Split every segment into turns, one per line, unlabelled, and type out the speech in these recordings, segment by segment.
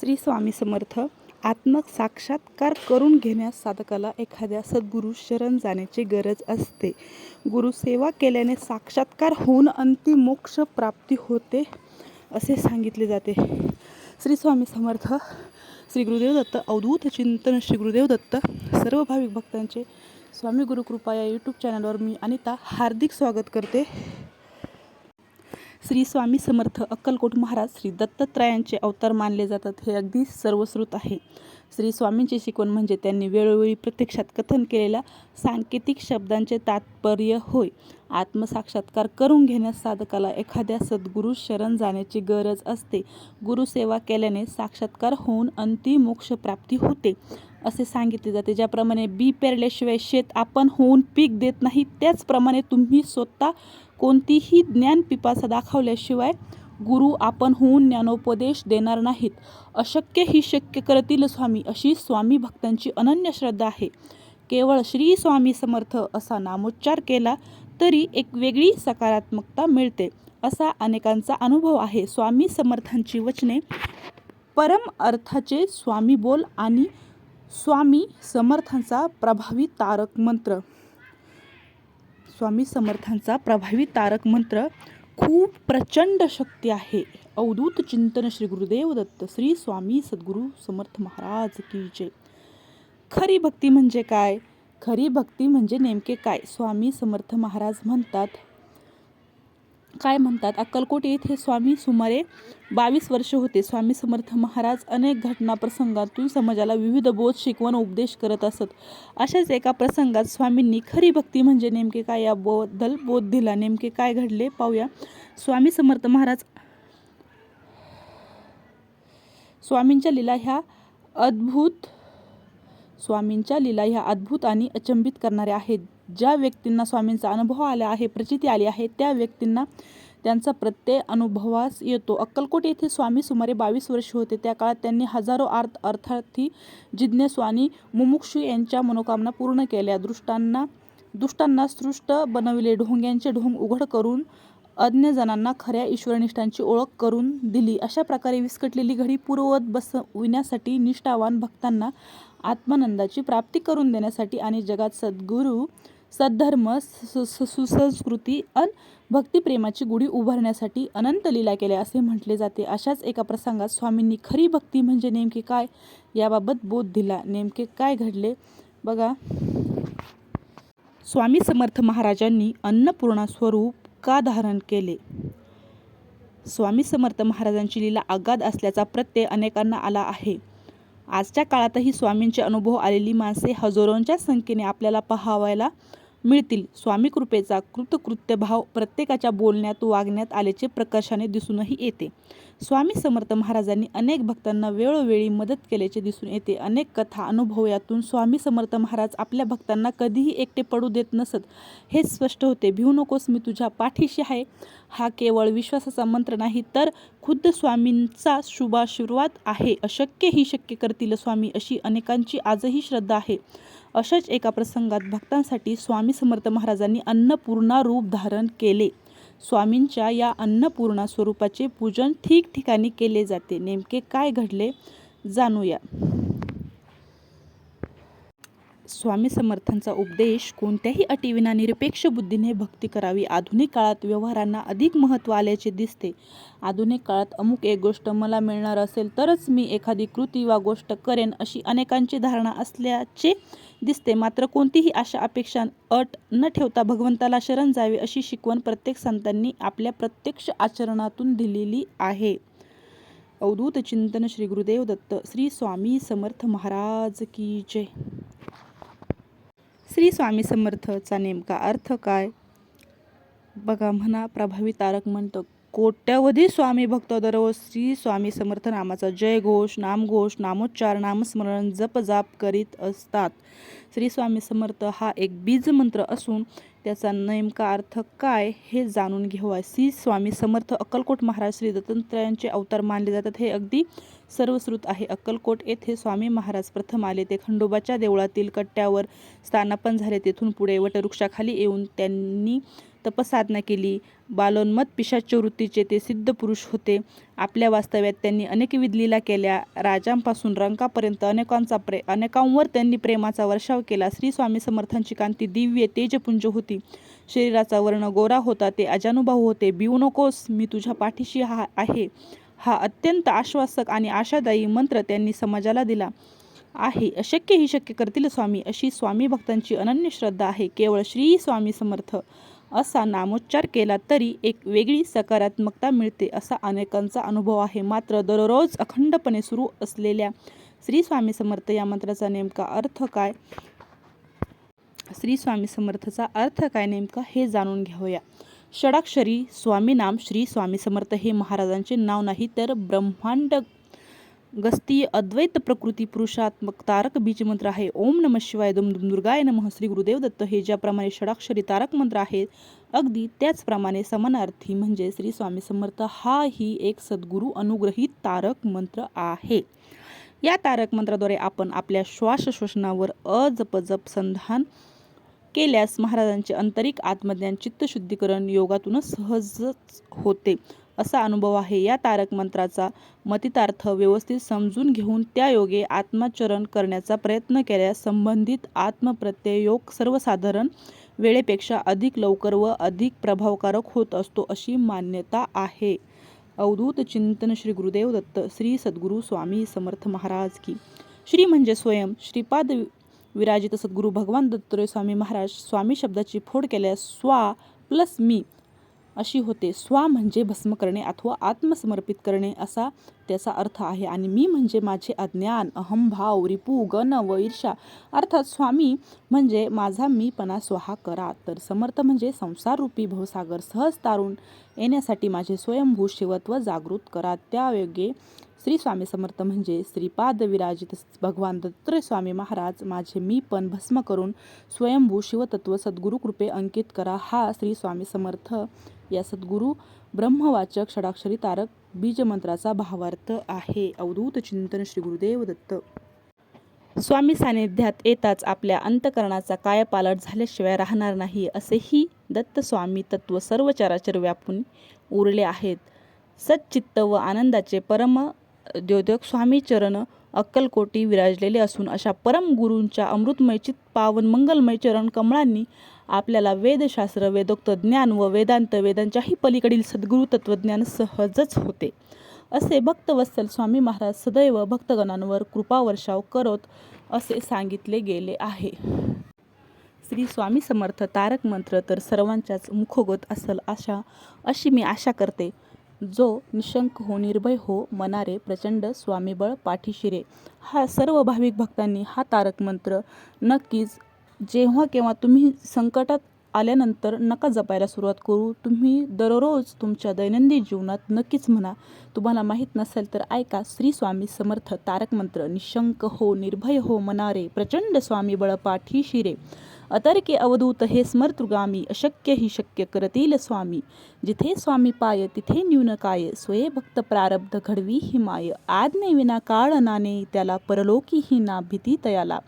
श्री स्वामी समर्थ आत्मक साक्षात्कार करून घेण्यास साधकाला एखाद्या सद्गुरू शरण जाण्याची गरज असते. गुरुसेवा केल्याने साक्षात्कार होऊन अंतिम मोक्ष प्राप्ती होते असे सांगितले जाते. श्री स्वामी समर्थ श्री गुरुदेव दत्त अवधूत चिंतन श्री गुरुदेव दत्त सर्व भाविक भक्तांचे स्वामी गुरुकृपा या यूट्यूब चॅनलवर मी अनिता हार्दिक स्वागत करते. श्री स्वामी समर्थ अक्कलकोट महाराज श्री दत्तात्रयांचे अवतार मानले जातात हे अगदी सर्वश्रुत आहे. श्री स्वामींची शिकवण म्हणजे त्यांनी वेळोवेळी प्रत्यक्षात कथन केलेल्या सांकेतिक शब्दांचे तात्पर्य होय. आत्मसाक्षात्कार करून घेण्यास साधकाला एखाद्या सद्गुरू शरण जाण्याची गरज असते. गुरुसेवा केल्याने साक्षात्कार होऊन अंतिम मोक्ष प्राप्ती होते असे सांगितले जाते. ज्याप्रमाणे बी पेरल्याशिवाय शेत आपण होऊन पीक देत नाही त्याचप्रमाणे तुम्ही स्वतः कोणतीही ज्ञान पिपासा दाखवल्याशिवाय गुरु आपण होऊन ज्ञानोपदेश देणार नाहीत. अशक्य ही शक्य करतील स्वामी अशी स्वामी भक्तांची अनन्य श्रद्धा आहे. केवळ श्री स्वामी समर्थ असा नामोच्चार केला तरी एक वेगळी सकारात्मकता मिळते असा अनेकांचा अनुभव आहे. स्वामी समर्थांची वचने परम अर्थाचे स्वामी बोल आणि स्वामी समर्थांचा प्रभावी तारक मंत्र. स्वामी समर्थांचा प्रभावी तारक मंत्र खूप प्रचंड शक्ती आहे. अवधूत चिंतन श्री गुरुदेव दत्त श्री स्वामी सद्गुरू समर्थ महाराज की जय. खरी भक्ती म्हणजे काय? खरी भक्ती म्हणजे नेमके काय? स्वामी समर्थ महाराज म्हणतात काय म्हणतात? अक्कलकोट येथे स्वामी सुमारे बावीस वर्ष होते. स्वामी समर्थ महाराज अनेक घटना प्रसंगातून समाजाला विविध बोध शिकवण उपदेश करत असत. अशाच एका प्रसंगात स्वामींनी खरी भक्ती म्हणजे नेमके काय? याबद्दल बोध दिला. नेमके काय घडले? पाहूया. स्वामी समर्थ महाराज स्वामींच्या लीला ह्या अद्भुत स्वामींच्या लीला ह्या अद्भुत आणि अचंबित करणाऱ्या आहेत. ज्या व्यक्तींना स्वामींचा अनुभव आला आहे प्रचिती आली आहे त्या व्यक्तींना त्यांचा प्रत्यय अनुभवास येतो. अक्कलकोट येथे स्वामी सुमारे बावीस वर्ष होते. त्या काळात त्यांनी हजारो अर्थ अर्थार्थी जिज्ञासू आणि मुमुक्षू यांच्या मनोकामना पूर्ण केल्या. दृष्टांना दुष्टांना सृष्ट बनविले. ढोंग्यांचे ढोंग उघड करून अज्ञजनांना खऱ्या ईश्वरनिष्ठांची ओळख करून दिली. अशा प्रकारे विस्कटलेली घडी पूर्ववत बसविण्यासाठी निष्ठावान भक्तांना आत्मानंदाची प्राप्ती करून देण्यासाठी आणि जगात सद्गुरू सद्धर्म सु- सुसंस्कृती अन भक्तिप्रेमाची गुढी उभारण्यासाठी अनंत लीला केल्या असे म्हटले जाते. अशाच एका प्रसंगात स्वामींनी खरी भक्ती म्हणजे नेमके काय याबाबत बोध दिला. नेमके काय घडले? बघा. स्वामी समर्थ महाराजांनी अन्नपूर्णा स्वरूप का धारण केले? स्वामी समर्थ महाराजांची लीला अगाध असल्याचा प्रत्यय अनेकांना आला आहे. आजच्या काळातही स्वामींचे अनुभव आलेली माणसे हजारोंच्या संख्येने आपल्याला पाहावायला मिळतील. स्वामी कृपेचा कृतकृत्य भाव प्रत्येकाच्या बोलण्यात वागण्यात आल्याचे प्रकर्षाने दिसूनही येते. स्वामी समर्थ महाराजांनी अनेक भक्तांना वेळोवेळी मदत केल्याचे दिसून येते. अनेक कथा अनुभव यातून स्वामी समर्थ महाराज आपल्या भक्तांना कधीही एकटे पडू देत नसत. हे स्पष्ट होते. भिवू नकोस मी तुझ्या पाठीशी आहे. हा केवळ विश्वासाचा मंत्र नाही तर खुद्द स्वामींचा शुभाशीर्वाद आहे. अशक्य ही शक्य करतील स्वामी अशी अनेकांची आजही श्रद्धा आहे. अशाच एका प्रसंगात भक्तांसाठी स्वामी समर्थ महाराजांनी अन्नपूर्णा रूप धारण केले. स्वामींच्या या अन्नपूर्णा स्वरूपाचे पूजन ठिकठिकाणी केले जाते. नेमके काय घडले? जाणूया. स्वामी समर्थांचा उपदेश कोणत्याही अटीविना निरपेक्ष बुद्धीने भक्ती करावी. आधुनिक काळात व्यवहारांना अधिक महत्त्व आल्याचे दिसते. आधुनिक काळात अमुक एक गोष्ट मला मिळणार असेल तरच मी एखादी कृती वा गोष्ट करेन अशी अनेकांची धारणा असल्याचे दिसते. मात्र कोणतीही आशा अपेक्षा अट न ठेवता भगवंताला शरण जावे अशी शिकवण प्रत्येक संतांनी आपल्या प्रत्यक्ष आचरणातून दिलेली आहे. अवधूत चिंतन श्री गुरुदेव दत्त. श्री स्वामी समर्थ महाराज की जय. श्री स्वामी समर्थचा नेमका अर्थ काय? बघा म्हणा प्रभावी तारक म्हणतो कोट्यवधी स्वामी भक्त दररोज श्री स्वामी समर्थ नामाचा जयघोष नामघोष नामोच्चार नामस्मरण जपजाप करीत असतात. श्री स्वामी समर्थ हा एक बीज मंत्र असून त्याचा नेमका अर्थ काय हे जाणून घेऊया श्री स्वामी समर्थ अक्कलकोट महाराज श्री दत्तात्रयांचे अवतार मानले जातात हे अगदी सर्वश्रुत आहे. अक्कलकोट येथे स्वामी महाराज प्रथम आले ते खंडोबाच्या देवळातील कट्ट्यावर स्थानापन झाले तेथून पुढे वटवृक्षाखाली येऊन त्यांनी तपसाधना केली. बालोन्मत पिशाच्य वृत्तीचे ते सिद्ध पुरुष होते. आपल्या वास्तव्यात त्यांनी अनेकविध लीला केल्या. राजांपासून रंकापर्यंत अनेकांचा प्रे अनेकांवर त्यांनी प्रेमाचा वर्षाव केला. श्री स्वामी समर्थांची कांती दिव्य तेजपुंज होती. शरीराचा वर्ण गोरा होता. ते अजानुभाऊ होते. बिऊ नकोस मी तुझ्या पाठीशी हा आहे. हा अत्यंत आश्वासक आणि आशादायी मंत्र त्यांनी समाजाला दिला. आहे. अशक्य ही शक्य करतील स्वामी. अशी स्वामी भक्तांची अनन्य श्रद्धा आहे. केवळ श्री स्वामी समर्थ. असा नामोच्चार केला तरी एक वेगळी सकारात्मकता मिळते असा अनेकांचा अनुभव आहे. मात्र दररोज अखंडपणे सुरू असलेल्या श्री स्वामी समर्थ या मंत्राचा नेमका अर्थ काय? श्री स्वामी समर्थचा अर्थ काय नेमका हे जाणून घेऊया. षडाक्षरी स्वामी नाम श्री स्वामी समर्थ हे महाराजांचे नाव नाही तर ब्रह्मांड गस्तीय अद्वैत प्रकृती पुरुषात्मक तारक बीज मंत्र आहे. ओम नम शिवाय दुम दुम दुर्गाय नम श्री गुरुदेव दत्त हे ज्याप्रमाणे षडाक्षरी तारक मंत्र आहेत अगदी त्याचप्रमाणे समानार्थी म्हणजे श्री स्वामी समर्थ हा ही एक सद्गुरू अनुग्रहित तारक मंत्र आहे. या तारक मंत्राद्वारे आपण आपल्या श्वासश्वसनावर अजपजप संधान केल्यास महाराजांचे आंतरिक आत्मज्ञान चित्तशुद्धीकरण योगातूनच सहजच होते. असा अनुभव आहे. या तारक मंत्राचा मतितार्थ व्यवस्थित समजून घेऊन त्या योगे आत्माचरण करण्याचा प्रयत्न केल्यास संबंधित आत्मप्रत्यय योग सर्वसाधारण वेळेपेक्षा अधिक लवकर व अधिक प्रभावकारक होत असतो अशी मान्यता आहे. अवधूत चिंतन श्री गुरुदेव दत्त श्री सद्गुरू स्वामी समर्थ महाराज की. श्री म्हणजे स्वयं. श्रीपाद विराजित सद्गुरू भगवान दत्तत्रय स्वामी महाराज स्वामी शब्दाची फोड केल्यास स्वा प्लस मी अशी होते. स्वा म्हणजे भस्म करणे अथवा आत्मसमर्पित करणे असा त्याचा अर्थ आहे. आणि मी म्हणजे माझे अज्ञान अहंभाव रिपू गण व ईर्षा अर्थात स्वामी म्हणजे माझा मीपणा स्वहा करा. तर समर्थ म्हणजे संसाररूपी भवसागर सहज तारून येण्यासाठी माझे स्वयंभू शिवत्व जागृत करा. त्यायोगे श्री स्वामी समर्थ म्हणजे श्रीपाद विराजित भगवान दत्तात्रय स्वामी महाराज माझे मी पण भस्म करून स्वयंभू शिवतत्व सद्गुरु कृपे अंकित करा हा श्री स्वामी समर्थ. या सद्गुरु ब्रह्मवाचक षडाक्षरी तारक बीजमंत्राचा भावार्थ आहे. अवधूत चिंतन श्री गुरुदेव दत्त. स्वामी सानिध्यात येताच आपल्या अंतकरणाचा कायापालट झाल्याशिवाय राहणार नाही असेही दत्त स्वामी तत्व सर्व चराचर व्यापून उरले आहेत. सच्चित्त व आनंदाचे परम द्योदक स्वामी चरण अक्कलकोटी विराजलेले असून अशा परम गुरूंच्या अमृतमय चित पावन मंगलमय चरण कमळांनी आपल्याला वेदशास्त्र वेदोक्त ज्ञान व वेदांत वेदांच्याही पलीकडील सद्गुरू तत्वज्ञान सहजच होते. असे भक्तवत्सल स्वामी महाराज सदैव भक्तगणांवर कृपावर्षाव करत असे सांगितले गेले आहे. श्री स्वामी समर्थ तारक मंत्र तर सर्वांच्याच मुखोगत असल अशा अशी मी आशा करते. जो निशंक हो निर्भय हो मनारे प्रचंड स्वामीबळ पाठीशिरे. हा सर्व भाविक भक्तांनी हा तारक मंत्र नक्कीच जेव्हा केव्हा तुम्ही संकटात आल्यानंतर नका जपायला सुरुवात करू. तुम्ही दररोज तुमच्या दैनंदिन जीवनात नक्कीच म्हणा तुम्हाला माहीत नसेल तर ऐका श्री स्वामी समर्थ तारक मंत्र. निशंक हो निर्भय हो मनारे प्रचंड स्वामी बळ पाठी शिरे अतर्के अवधूत हे स्मर्तृगामी अशक्य ही शक्य करतील स्वामी. जिथे स्वामी पाय तिथे न्यून काय स्वये भक्त प्रारब्ध घडवी ही माय. आज्ञे विना काळ नाने त्याला परलोकी ही ना भीती तयाला.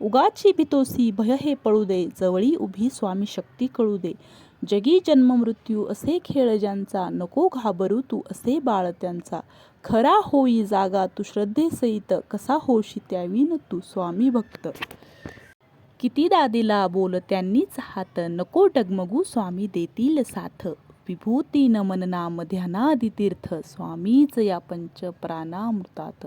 उगाची भितोसी भय हे पळू दे जवळी उभी स्वामी शक्ती कळू दे. जगी जन्म मृत्यू असे खेळ ज्यांचा नको घाबरू तू असे बाळ त्यांचा. खरा होई जागा तू श्रद्धेसहित कसा होशी त्यावीन तू स्वामी भक्त. कितीदा दिला बोल त्यांनीच हात. नको डगमगू स्वामी देतील साथ. विभूती नमन नाम ध्यानादि तीर्थ. स्वामीच या पंच प्राणामृतात.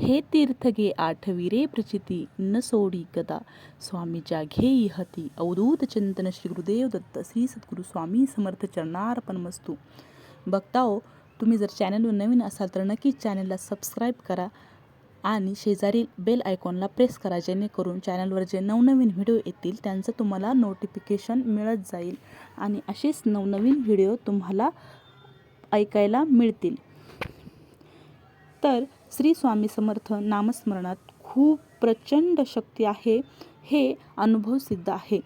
हे तीर्थ घे आठवीरे प्रचिती न सोडी गदा. स्वामीच्या घेई हती अवधूत चिंतन श्री गुरुदेव दत्त. श्री सद्गुरु स्वामी समर्थ चरणार्पण मस्तू बघताओ तुम्ही जर चॅनलवर नवीन असाल तर नक्कीच चॅनलला सबस्क्राईब करा. आणि शेजारील बेल आयकॉनला प्रेस करा जेणेकरून चॅनलवर जे नवनवीन व्हिडिओ येतील त्यांचं तुम्हाला नोटिफिकेशन मिळत जाईल. आणि असेच नवनवीन व्हिडिओ तुम्हाला ऐकायला मिळतील. तर श्री स्वामी समर्थ नामस्मरणात खूप प्रचंड शक्ती आहे हे अनुभव सिद्ध आहे.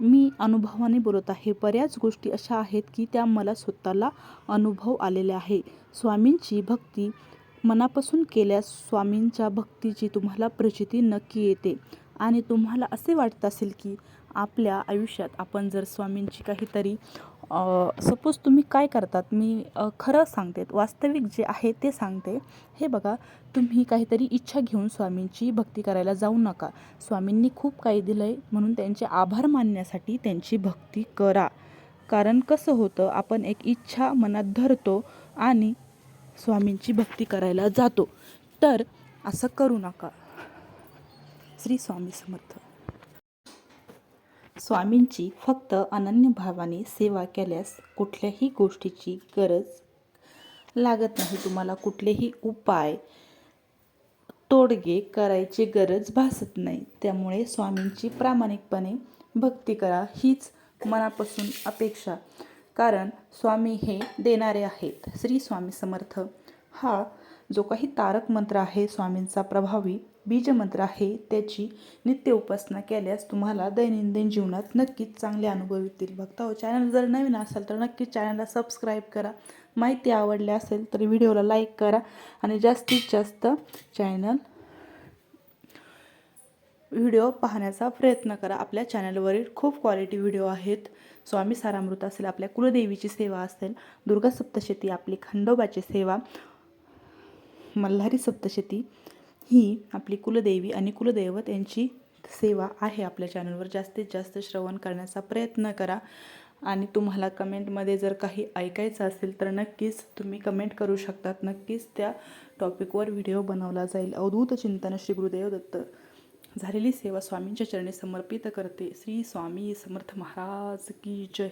मी अनुभवाने बोलत आहे बऱ्याच गोष्टी अशा आहेत की त्या मला स्वतःला अनुभव आलेल्या आहे. स्वामींची भक्ती मनापासून केल्यास स्वामींच्या भक्तीची तुम्हाला प्रचिती नक्की येते. आणि तुम्हाला असे वाटत असेल की आपल्या आयुष्यात आपण जर स्वामींची काहीतरी सपोज तुम्ही काय करतात मी खरं सांगते वास्तविक जे आहे ते सांगते. हे बघा तुम्ही काहीतरी इच्छा घेऊन स्वामींची भक्ती करायला जाऊ नका. स्वामींनी खूप काही दिलं आहे म्हणून त्यांचे आभार मानण्यासाठी त्यांची भक्ती करा. कारण कसं होतं आपण एक इच्छा मनात धरतो आणि स्वामींची भक्ती करायला जातो. तर असं करू नका. श्री स्वामी समर्थ. स्वामींची फक्त अनन्य भावाने सेवा केल्यास कुठल्याही गोष्टीची गरज लागत नाही. तुम्हाला कुठलेही उपाय तोडगे करायची गरज भासत नाही. त्यामुळे स्वामींची प्रामाणिकपणे भक्ती करा. हीच मनापासून अपेक्षा. कारण स्वामी हे देणारे आहेत. श्री स्वामी समर्थ हा जो काही तारक मंत्र आहे स्वामींचा प्रभावी बीजमंत्र आहे त्याची नित्य उपासना केल्यास तुम्हाला दैनंदिन जीवनात नक्कीच चांगले अनुभव येतील. बघता हो चॅनल जर नवीन असेल तर नक्कीच चॅनलला सबस्क्राईब करा. माहिती आवडली असेल तर व्हिडिओला लाईक करा आणि जास्तीत जास्त चॅनल व्हिडिओ पाहण्याचा प्रयत्न करा. आपल्या चॅनलवरील खूप क्वालिटी व्हिडिओ आहेत. स्वामी सारामृत असेल आपल्या कुलदेवीची सेवा असेल दुर्गा सप्तशती आपली खंडोबाची सेवा मल्हारी सप्तशती ही आपली कुलदेवी आणि कुलदैवत यांची सेवा आहे आपल्या चॅनलवर जास्तीत जास्त श्रवण करण्याचा प्रयत्न करा. आणि तुम्हाला कमेंटमध्ये जर काही ऐकायचं असेल तर नक्कीच तुम्ही कमेंट करू शकतात. नक्कीच त्या टॉपिकवर व्हिडिओ बनवला जाईल. अवधूत चिंतन श्री गुरुदेव दत्त. झालेली सेवा स्वामींच्या चरणी समर्पित करते. श्री स्वामी समर्थ महाराज की जय.